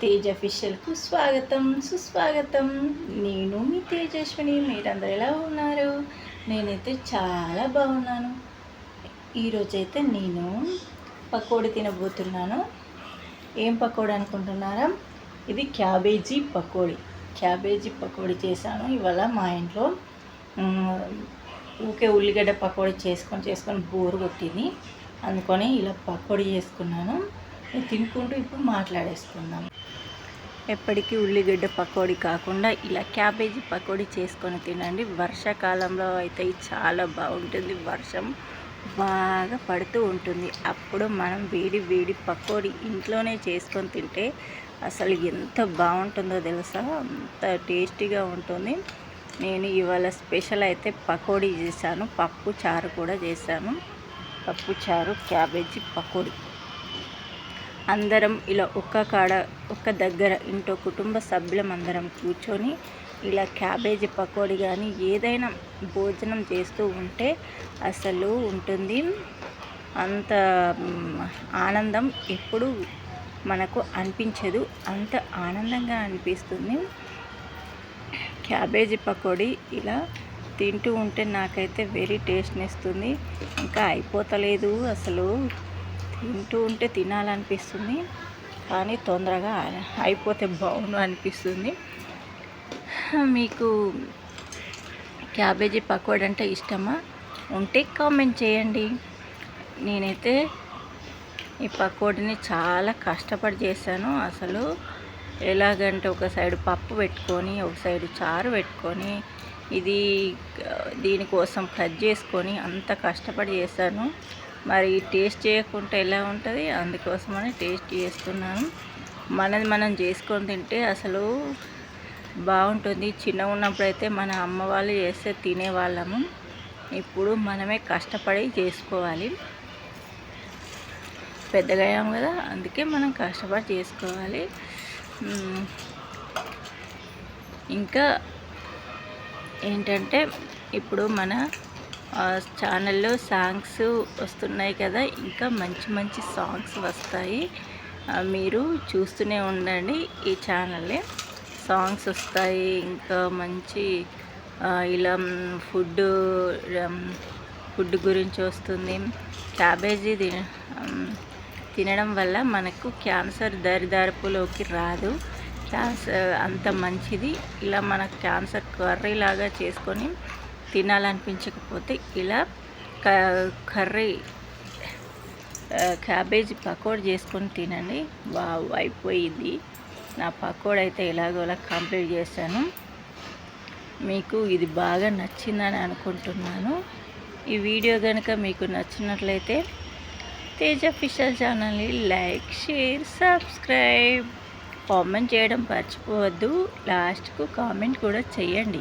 తేజ అఫీషియల్కు స్వాగతం సుస్వాగతం. నేను మీ తేజస్విని మీరందరూ ఎలా ఉన్నారు? నేనైతే చాలా బాగున్నాను. ఈరోజైతే నేను పకోడీ తినబోతున్నాను. ఏం పకోడీ అనుకుంటున్నారా? ఇది క్యాబేజీ పకోడీ. క్యాబేజీ పకోడీ చేశాను. ఇవాళ మా ఇంట్లో ఊకే ఉల్లిగడ్డ పకోడీ చేసుకొని చేసుకొని బోరు కొట్టింది. అందుకని ఇలా పకోడీ చేసుకున్నాను. తినుకుంటూ ఇప్పుడు మాట్లాడేసుకుందాం. ఎప్పటికీ ఉల్లిగడ్డ పకోడీ కాకుండా ఇలా క్యాబేజీ పకోడీ చేసుకొని తినండి. వర్షాకాలంలో అయితే చాలా బాగుంటుంది. వర్షం బాగా పడుతూ ఉంటుంది. అప్పుడు మనం వేడి వేడి పకోడీ ఇంట్లోనే చేసుకొని తింటే అసలు ఎంత బాగుంటుందో తెలుసా? అంత టేస్టీగా ఉంటుంది. నేను ఇవాళ స్పెషల్ అయితే పకోడీ చేశాను. పప్పు చారు కూడా చేశాను. పప్పు చారు క్యాబేజీ పకోడీ. అందరం ఇలా ఒక్క కాడ ఒక్క దగ్గర ఇంట్లో కుటుంబ సభ్యులం అందరం కూర్చొని ఇలా క్యాబేజీ పకోడీ కానీ ఏదైనా భోజనం చేస్తూ ఉంటే అసలు ఉంటుంది అంత ఆనందం ఎప్పుడు మనకు అనిపించదు. అంత ఆనందంగా అనిపిస్తుంది. క్యాబేజీ పకోడీ ఇలా తింటూ ఉంటే నాకైతే వెరీ టేస్ట్ని ఇస్తుంది. ఇంకా అయిపోతలేదు అసలు. తింటూ ఉంటే తినాలనిపిస్తుంది కానీ తొందరగా అయిపోతే బాగుండు అనిపిస్తుంది. మీకు క్యాబేజీ పకోడీ అంటే ఇష్టమా? ఉంటే కామెంట్ చేయండి. నేనైతే ఈ పకోడీని చాలా కష్టపడి చేశాను. అసలు ఎలాగంటే ఒక సైడ్ పప్పు పెట్టుకొని ఒక సైడ్ చారు పెట్టుకొని ఇది దీనికోసం కట్ చేసుకొని అంత కష్టపడి చేశాను. మరి టేస్ట్ చేయకుండా ఎలా ఉంటుంది? అందుకోసమని టేస్ట్ చేస్తున్నాను. మనది మనం చేసుకొని తింటే అసలు బాగుంటుంది. చిన్న ఉన్నప్పుడు అయితే మన అమ్మ వాళ్ళు చేస్తే తినేవాళ్ళము. ఇప్పుడు మనమే కష్టపడి చేసుకోవాలి. పెద్దగా అయ్యాం కదా అందుకే మనం కష్టపడి చేసుకోవాలి. ఇంకా ఏంటంటే ఇప్పుడు మన ఛానల్లో సాంగ్స్ వస్తున్నాయి కదా ఇంకా మంచి మంచి సాంగ్స్ వస్తాయి. మీరు చూస్తూనే ఉండండి ఈ ఛానల్లే సాంగ్స్ వస్తాయి ఇంకా మంచి ఇలా ఫుడ్ ఫుడ్ గురించి వస్తుంది. క్యాబేజీ తిన తినడం వల్ల మనకు క్యాన్సర్ దరిదార్పులోకి రాదు. క్యాన్సర్ అంత మంచిది. ఇలా మనకు క్యాన్సర్ కర్రీ లాగా చేసుకొని తినాలనిపించకపోతే ఇలా క- కర్రీ క్యాబేజీ పకోడీ చేసుకొని తినండి. వావ్ అయిపోయింది. నా పకోడీ అయితే ఎలాగోలా కంప్లీట్ చేశాను. మీకు ఇది బాగా నచ్చిందని అనుకుంటున్నాను. ఈ వీడియో కనుక మీకు నచ్చినట్లయితే తేజ ఫిషల్ ఛానల్ని లైక్ షేర్ సబ్స్క్రైబ్. కామెంట్ చేయడం మర్చిపోవద్దు. లాస్ట్కు కామెంట్ కూడా చేయండి.